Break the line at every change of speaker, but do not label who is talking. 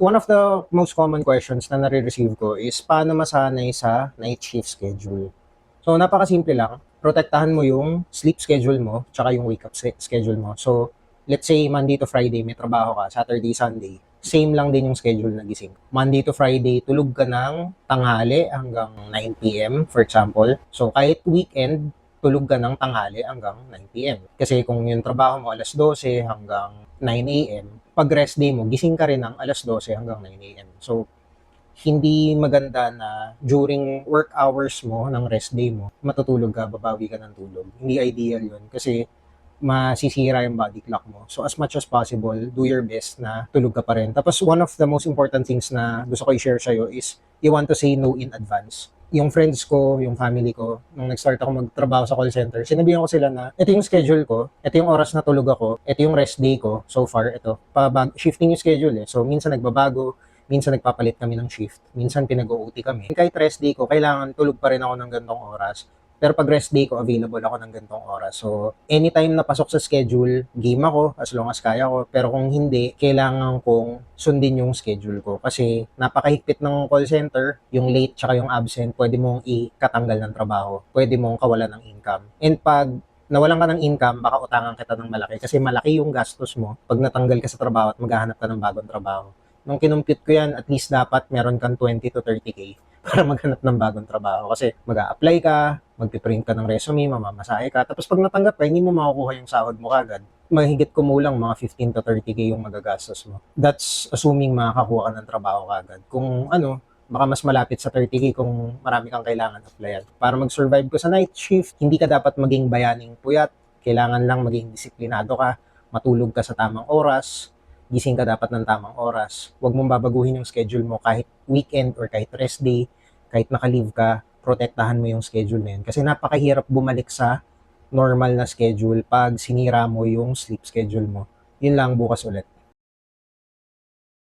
One of the most common questions na nare-receive ko is paano masanay sa night shift schedule. So, napakasimple lang. Protektahan mo yung sleep schedule mo tsaka yung wake up schedule mo. So, let's say Monday to Friday may trabaho ka, Saturday, Sunday, same lang din yung schedule na gising. Monday to Friday, tulog ka ng tanghali hanggang 9 p.m. for example. So, kahit weekend, tulog ka ng tanghali hanggang 9 p.m. Kasi kung yung trabaho mo alas 12 hanggang 9 a.m., pag rest day mo, gising ka rin ng alas 12 hanggang 9 a.m. So, hindi maganda na during work hours mo ng rest day mo, matutulog ka, babawi ka ng tulog. Hindi ideal yun kasi masisira yung body clock mo. So as much as possible, do your best na tulog ka pa rin. Tapos one of the most important things na gusto ko i-share sa'yo is you want to say no in advance. Yung friends ko, yung family ko, nung nag-start ako magtrabaho sa call center, sinabihan ko sila na ito yung schedule ko, ito yung oras na tulog ako, ito yung rest day ko, so far, ito. Pabag- shifting yung schedule eh. So minsan nagbabago, minsan nagpapalit kami ng shift, minsan pinag-OT kami. Kahit rest day ko, kailangan tulog pa rin ako ng gantong oras. Pero pag rest day ko, available ako ng gantong oras. So, anytime na pasok sa schedule, game ako as long as kaya ko. Pero kung hindi, kailangan kong sundin yung schedule ko. Kasi napakahigpit ng call center, yung late tsaka yung absent, pwede mong ikatanggal ng trabaho. Pwede mong kawalan ng income. And pag nawalan ka ng income, baka utangan kita ng malaki. Kasi malaki yung gastos mo pag natanggal ka sa trabaho at maghahanap ka ng bagong trabaho. Nung kinumpute ko yan, at least dapat meron kang 20 to 30k para maghanap ng bagong trabaho. Kasi mag apply ka, magpiprint ka ng resume, mamamasahe ka. Tapos pag natanggap ka, hindi mo makukuha yung sahod mo kagad. Mahigit kumulang mga 15 to 30k yung magagastos mo. That's assuming makakakuha ka ng trabaho kagad. Kung ano, baka mas malapit sa 30k kung marami kang kailangan applyan. Para mag-survive ko sa night shift, hindi ka dapat maging bayaning puyat. Kailangan lang maging disiplinado ka, matulog ka sa tamang oras, gising ka dapat ng tamang oras. Huwag mong babaguhin yung schedule mo kahit weekend or kahit rest day, kahit naka-leave ka, protektahan mo yung schedule na yun. Kasi napakahirap bumalik sa normal na schedule pag sinira mo yung sleep schedule mo. Yun lang bukas ulit.